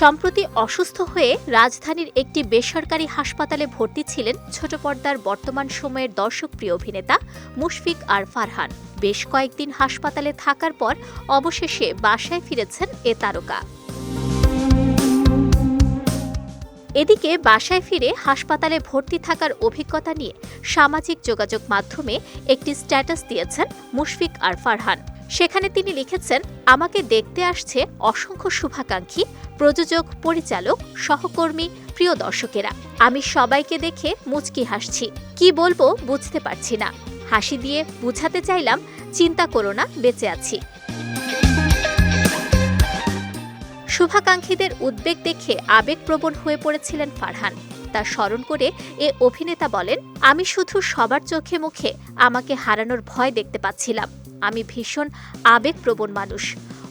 সম্প্রতি অসুস্থ হয়ে রাজধানীর একটি বেসরকারি হাসপাতালে ভর্তি ছিলেন ছোট পর্দার বর্তমান সময়ের দর্শকপ্রিয় অভিনেতা মুশফিক আর ফারহান। বেশ কয়েকদিন হাসপাতালে থাকার পর অবশেষে বাসায় ফিরেছেন এ তারকা। এদিকে বাসায় ফিরে হাসপাতালে ভর্তি থাকার অভিজ্ঞতা নিয়ে সামাজিক যোগাযোগ মাধ্যমে একটি স্ট্যাটাস দিয়েছেন মুশফিক আর ফারহান। সেখানে তিনি লিখেছেন, আমাকে দেখতে আসছে অসংখ্য শুভাকাঙ্ক্ষী, প্রযোজক, পরিচালক, সহকর্মী, প্রিয় দর্শকেরা। আমি সবাইকে দেখে মুচকি হাসছি। কি বলব বুঝতে পারছি না। হাসি দিয়ে বুঝাতে চাইলাম, চিন্তা করো না, বেঁচে আছি। শুভাকাঙ্ক্ষীদের উদ্বেগ দেখে আবেগপ্রবণ হয়ে পড়েছিলেন ফারহান। তা স্মরণ করে এ অভিনেতা বলেন, আমি শুধু সবার চোখে মুখে আমাকে হারানোর ভয় দেখতে পাচ্ছিলাম। আমি ভীষণ আবেগপ্রবণ মানুষ।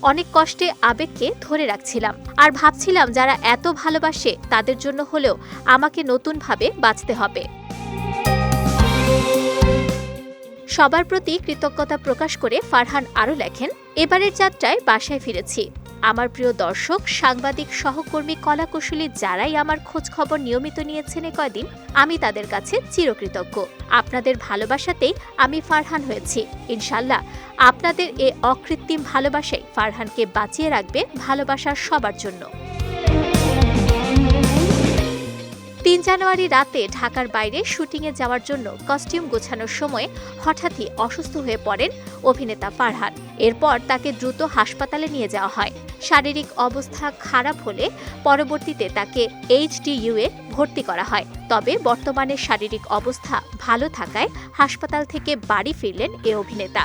অনেক কষ্টে আবেগকে ধরে রাখছিলাম। আর ভাবছিলাম যারা এত ভালোবাসে তাদের জন্য হলেও আমাকে নতুনভাবে বাঁচতে হবে। সবার প্রতি কৃতজ্ঞতা প্রকাশ করে ফারহান আরও লেখেন, এবারের যাত্রায় বাসায় ফিরেছি। আমার প্রিয় দর্শক, সাংবাদিক, সহকর্মী, কলাকুশলী যারাই আমার খোঁজ খবর নিয়মিত নিয়েছেন কয়দিন, আমি তাদের কাছে চিরকৃতজ্ঞ। আপনাদের ভালোবাসাতেই আমি ফারহান হয়েছি। ইনশাল্লাহ আপনাদের এ অকৃত্রিম ভালোবাসাই ফারহানকে বাঁচিয়ে রাখবে ভালোবাসা সবার জন্য। তিন জানুয়ারি রাতে ঢাকার বাইরে শুটিংয়ে যাওয়ার জন্য কস্টিউম গোছানোর সময় হঠাৎই অসুস্থ হয়ে পড়েন অভিনেতা ফারহান। এরপর তাকে দ্রুত হাসপাতালে নিয়ে যাওয়া হয়। শারীরিক অবস্থা খারাপ হলে পরবর্তীতে তাকে এইচডিইউ এ ভর্তি করা হয়। তবে বর্তমানে শারীরিক অবস্থা ভালো থাকায় হাসপাতাল থেকে বাড়ি ফিরলেন এ অভিনেতা।